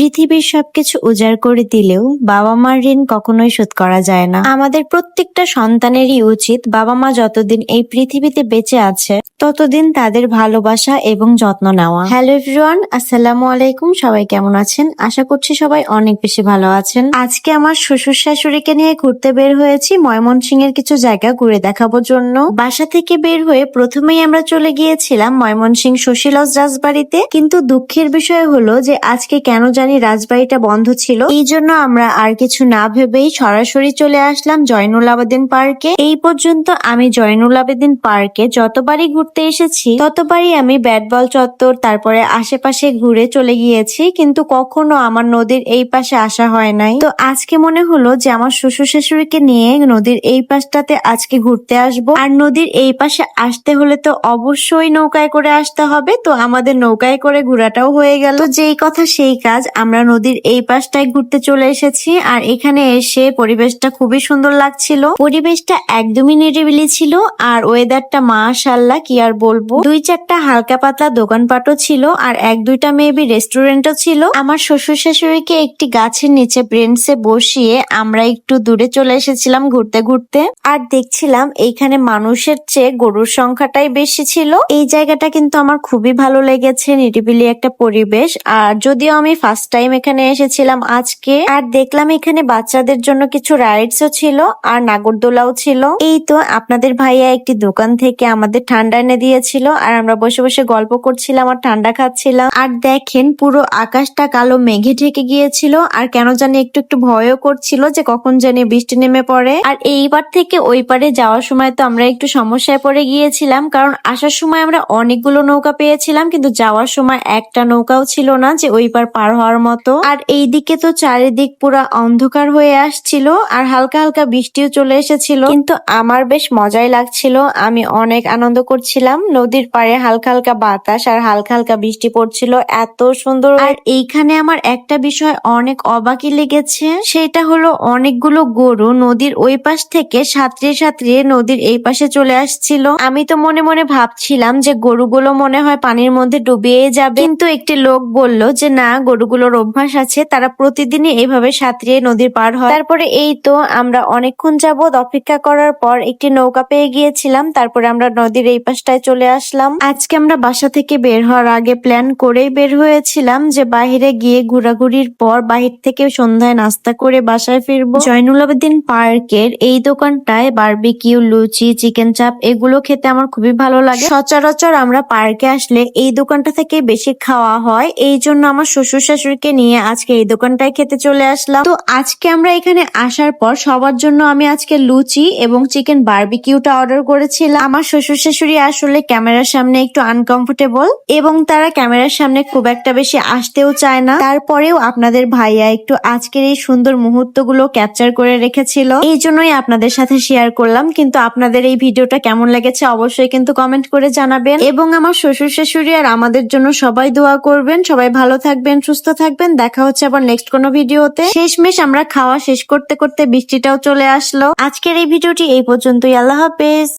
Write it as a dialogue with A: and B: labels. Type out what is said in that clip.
A: পৃথিবীর সবকিছু উজাড় করে দিলেও বাবা মার ঋণ কখনোই শোধ করা যায় না। আমাদের প্রত্যেকটা সন্তানেরই উচিত বাবা মা যতদিন এই পৃথিবীতে বেঁচে আছে ততদিন তাদের ভালোবাসা এবং যত্ন নেওয়া। হ্যালো এভরিওয়ান, আসসালামু আলাইকুম। সবাই কেমন আছেন? আশা করছি সবাই অনেক বেশি ভালো আছেন। আজকে আমার শ্বশুর শাশুড়িকে নিয়ে ঘুরতে বের হয়েছি। ময়মনসিং এর কিছু জায়গা ঘুরে দেখাবোর জন্য। বাসা থেকে বের হয়ে প্রথমেই আমরা চলে গিয়েছিলাম ময়মনসিং শশীলজ রাজবাড়িতে। কিন্তু দুঃখের বিষয় হলো যে আজকে কেন জানি রাজবাড়িটা বন্ধ ছিল। এই জন্য আমরা আর কিছু না ভেবেই সরাসরি চলে আসলাম জয়নুল আবেদিন পার্কে। এই পর্যন্ত আমি জয়নুল আবেদিন পার্কে যতবারই ঘুরতে এসেছি, ততবারই আমি ব্যাট বল চত্বর, তারপরে আশেপাশে ঘুরে চলে গিয়েছি, কিন্তু কখনো আমার নদীর এই পাশে আসা হয় নাই। তো আজকে মনে হলো যে আমার শ্বশুর শাশুড়িকে নিয়ে নদীর এই পাশটাতে আজকে ঘুরতে আসব। আর নদীর এই পাশে আসতে হলে তো অবশ্যই নৌকায় করে আসতে হবে, তো আমাদের নৌকায় করে ঘোরাটাও হয়ে গেল। যেই কথা সেই কাজ, আমরা নদীর এই পাশটায় ঘুরতে চলে এসেছি, আর এখানে এসে পরিবেশটা খুবই সুন্দর লাগছিল। পরিবেশটা একদমই নিরিবিলি ছিল, আর ওয়েদারটা মাশাল্লাহ কি আর বলব, দুই চারটা হালকা পাতলা দোকানপাটও ছিল আর এক দুইটা মেবি রেস্টুরেন্টও ছিল। আমার শ্বশুর শাশুড়িকে একটি গাছের নিচে ব্রেঞ্চে বসিয়ে আমরা একটু দূরে চলে এসেছিলাম ঘুরতে ঘুরতে আর দেখছিলাম এইখানে মানুষের চেয়ে গরুর সংখ্যাটাই বেশি ছিল। এই জায়গাটা কিন্তু আমার খুবই ভালো লেগেছে, নিরিবিলি একটা পরিবেশ। আর যদিও আমি ফার্স্ট টাইম এখানে এসেছিলাম আজকে, আর দেখলাম এখানে বাচ্চাদের জন্য কিছু রাইডসও ছিল আর নাগরদোলাও ছিল। এই তো আপনাদের ভাইয়া একটি দোকান থেকে আমাদের ঠান্ডা এনে দিয়েছিল, আর আমরা বসে বসে গল্প করছিলাম আর ঠান্ডা খাচ্ছিলাম। আর দেখেন, পুরো আকাশটা কালো, মেঘে ঢেকে গিয়েছিল, আর কেন জানি একটু একটু ভয়ও করছিল যে কখন জানি বৃষ্টি নেমে পড়ে। আর এইবার থেকে ওই পারে যাওয়ার সময় তো আমরা একটু সমস্যায় পড়ে গিয়েছিলাম, কারণ আসার সময় আমরা অনেকগুলো নৌকা পেয়েছিলাম, কিন্তু যাওয়ার সময় একটা নৌকাও ছিল না যে ওই পার পার হওয়ার মতো। আর এইদিকে তো চারিদিক পুরা অন্ধকার হয়ে আসছিল, আর হালকা হালকা বৃষ্টিও চলে এসেছিল। কিন্তু আমার বেশ মজাই লাগছিল, আমি অনেক আনন্দ করছিলাম নদীর পাড়ে হালকা হালকা বাতাস আর হালকা হালকা বৃষ্টি পড়ছিল, এত সুন্দর। আর এইখানে আমার একটা বিষয় অনেক অবাকই লেগেছে, সেটা হলো অনেকগুলো গরু নদীর ওই পাশ থেকে সাঁতরিয়ে সাঁতরিয়ে নদীর এই পাশে চলে আসছিল। আমি তো মনে মনে ভাবছিলাম যে গরুগুলো মনে হয় পানির মধ্যে ডুবিয়ে যাবে। কিন্তু একটি লোক বলল যে, না, গরুগুলোর অভ্যাস আছে, তারা প্রতিদিনই এইভাবে সাঁতরিয়ে নদীর পার হয়। তারপরে এই তো আমরা অনেকক্ষণ যাবৎ অপেক্ষা করার পর একটি নৌকা পেয়ে গিয়েছিলাম, তারপরে আমরা নদীর এই পাশটায় চলে আসলাম। আজকে আমরা বাসা থেকে বের হওয়ার আগে প্ল্যান করেই বের হয়েছিলাম যে বাইরে গিয়ে ঘোরাঘুরির পর বাহির থেকে সন্ধ্যায় নাস্তা করে বাসায় ফিরবো। জয়নুল আবেদিন পার্কের এই দোকানটায় বারবিকিউ লুচি চিকেন চাপ এগুলো খেতে আমার খুবই ভালো লাগে। সচরাচর আমরা পার্কে আসলে এই দোকানটা থেকে বেশি খাওয়া হয়। এই জন্য আমার শ্বশুর শাশুড়িকে নিয়ে আজকে এই দোকানটায় খেতে চলে আসলাম। তো আজকে আমরা এখানে আসার পর সবার জন্য আমি আজকে লুচি এবং চিকেন বারবিকিউটা অর্ডার করেছিলাম। আমার শ্বশুর শাশুড়ি আসলে ক্যামেরার সামনে একটু আনকমফোর্টেবল এবং তারা ক্যামেরার সামনে খুব একটা বেশি আসতেও চায় না। তারপরেও আপনাদের ভাইয়া একটু আজকের এই সুন্দর মুহূর্তগুলো ক্যাপচার করে রেখেছিল। এই জন্যই আপনাদের সাথে শেয়ার করলাম। কিন্তু আপনাদের এই ভিডিওটা কেমন লেগেছে অবশ্যই কিন্তু কমেন্ট করে জানাবেন। এবং আমার শ্বশুর, শাশুড়ি আর আমাদের জন্য সবাই দোয়া করবেন। সবাই ভালো থাকবেন, সুস্থ থাকবেন। দেখা হচ্ছে আবার নেক্সট কোনো ভিডিওতে। শেষমেশ আমরা খাওয়া শেষ করতে করতে বৃষ্টিটাও চলে আসলো। আজকের এই ভিডিওটি এই পর্যন্তই। আল্লাহ হাফেজ।